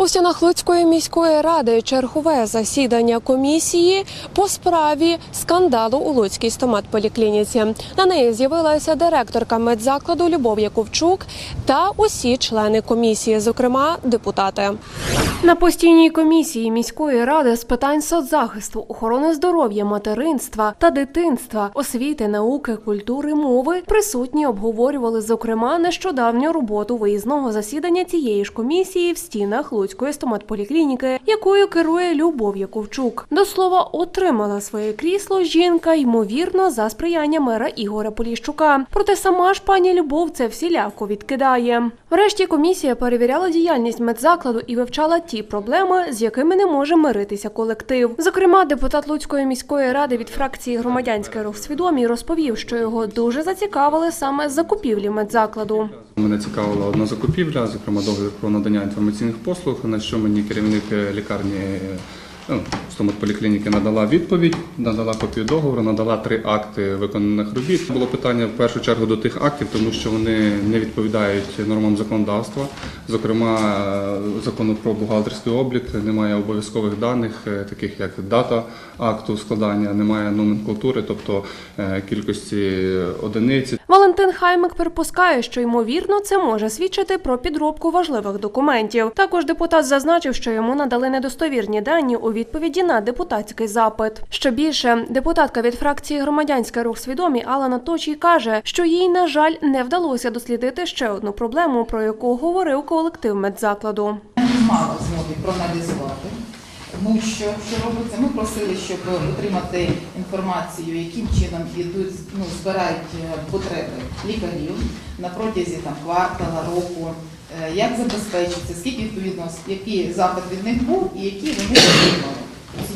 У стінах Луцької міської ради чергове засідання комісії по справі скандалу у Луцькій стоматполіклініці. На неї з'явилася директорка медзакладу Любов Яковчук та усі члени комісії, зокрема депутати. На постійній комісії міської ради з питань соцзахисту, охорони здоров'я, материнства та дитинства, освіти, науки, культури, мови присутні обговорювали зокрема нещодавню роботу виїзного засідання цієї ж комісії в стінах Луцької стоматполіклініки, якою керує Любов Яковчук. До слова, отримала своє крісло жінка, ймовірно, за сприяння мера Ігоря Поліщука. Проте сама ж пані Любов це всіляко відкидає. Врешті комісія перевіряла діяльність медзакладу і вивчала ті проблеми, з якими не може миритися колектив. Зокрема, депутат Луцької міської ради від фракції громадянський рух розповів, що його дуже зацікавили саме закупівлі медзакладу. Мене цікавила одна закупівля, зокрема договір про надання інформаційних послуг, на що мені керівник е, лікарні е, стоматполіклініки надала відповідь, надала копію договору, надала три акти виконаних робіт. Було питання в першу чергу до тих актів, тому що вони не відповідають нормам законодавства. Зокрема, е, закону про бухгалтерський облік немає обов'язкових даних, е, таких як дата акту складання, немає номенклатури, тобто е, кількості одиниць Валентин Хаймик припускає, що ймовірно це може свідчити про підробку важливих документів. Також депутат зазначив, що йому надали недостовірні дані у відповіді на депутатський запит. Що більше, депутатка від фракції громадянський рух свідомі Алана Точій каже, що їй, на жаль, не вдалося дослідити ще одну проблему, про яку говорив колектив медзакладу. мало змоги проаналізувати. Тому що, що робиться, ми просили, щоб отримати інформацію, яким чином йдуть, ну, збирають е, потреби лікарів на протязі там, квартала, року, е, як забезпечиться, скільки відповідно, який запит від них був і які вони отримали.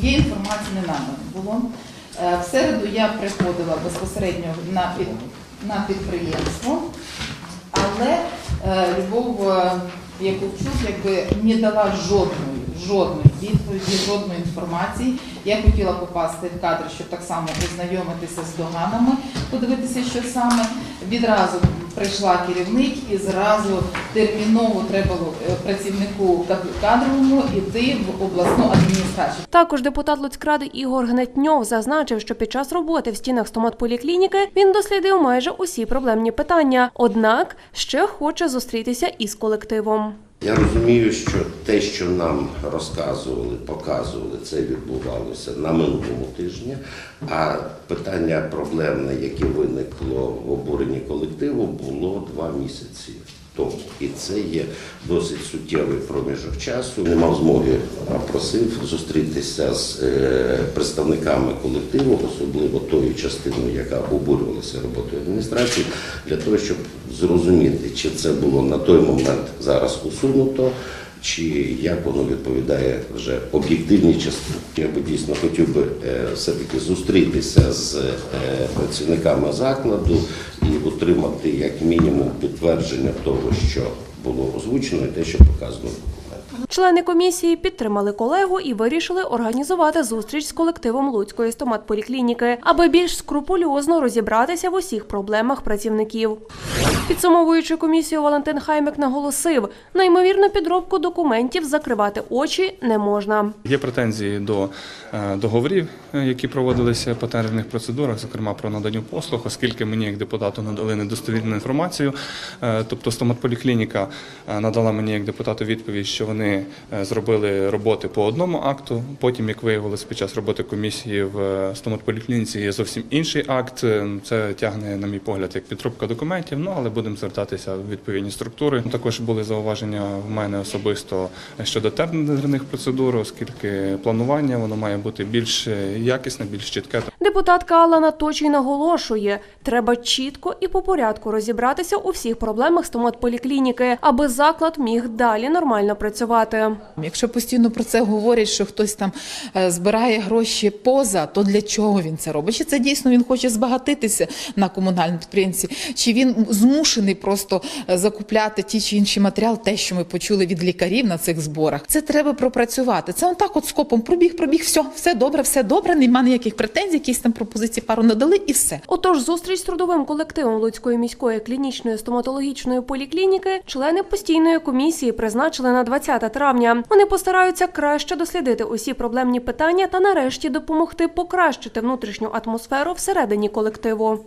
Цієї інформації не надано було. Е, В середу я приходила безпосередньо на, під, на підприємство, але е, Любов е, Яковчук якби не дала жодної, жодної відповіді, жодної інформації. Я хотіла попасти в кадр, щоб так само ознайомитися з доганами, подивитися, що саме. Відразу прийшла керівник і зразу терміново треба було е, працівнику кадровому йти в обласну адміністрацію. Також депутат Луцькради Ігор Гнетньов зазначив, що під час роботи в стінах стоматполіклініки він дослідив майже усі проблемні питання. Однак ще хоче зустрітися із колективом. Я розумію, що те, що нам розказували, показували, це відбувалося на минулому тижні. А питання проблемне, яке виникло в обуренні колективу, було два місяці тому. І це є досить суттєвий проміжок часу. Не мав змоги, а просив зустрітися з е, представниками колективу, особливо тою частиною, яка обурювалася роботою адміністрації, для того, щоб зрозуміти, чи це було на той момент зараз усунуто. Чи як воно відповідає вже об'єктивній частині? Я би дійсно хотів би е, все-таки зустрітися з е, працівниками закладу і отримати як мінімум підтвердження того, що було озвучено, і те, що показано. Члени комісії підтримали колегу і вирішили організувати зустріч з колективом Луцької стоматполіклініки, аби більш скрупульозно розібратися в усіх проблемах працівників. Підсумовуючи комісію, Валентин Хаймик наголосив, на ймовірну підробку документів закривати очі не можна. Є претензії до е, договорів, е, які проводилися по тендерних процедурах, зокрема про надання послуг, оскільки мені як депутату надали недостовірну інформацію. Е, Тобто стоматполіклініка надала мені як депутату відповідь, що вони е, зробили роботи по одному акту. Потім, як виявилось під час роботи комісії в е, стоматполіклініці, є зовсім інший акт. Е, Це тягне, на мій погляд, як підробка документів. Ну але будемо звертатися в відповідні структури. Також були зауваження в мене особисто щодо тендерних процедур, оскільки планування воно має бути більш якісне, більш чітке. Депутатка Алана Точій наголошує, треба чітко і по порядку розібратися у всіх проблемах стоматполіклініки, аби заклад міг далі нормально працювати. Якщо постійно про це говорять, що хтось там е, збирає гроші поза, то для чого він це робить? Чи це дійсно він хоче збагатитися на комунальному підприємстві? Чи він змушений просто е, закупляти ті чи інші матеріали, те, що ми почули від лікарів на цих зборах? Це треба пропрацювати. Це он так от скопом пробіг, пробіг, все, все добре, все добре, немає ніяких претензій, якісь там пропозиції пару надали і все. Отож, зустріч з трудовим колективом Луцької міської клінічної стоматологічної поліклініки члени постійної комісії призначили на 20 20 травня. Вони постараються краще дослідити усі проблемні питання та нарешті допомогти покращити внутрішню атмосферу всередині колективу.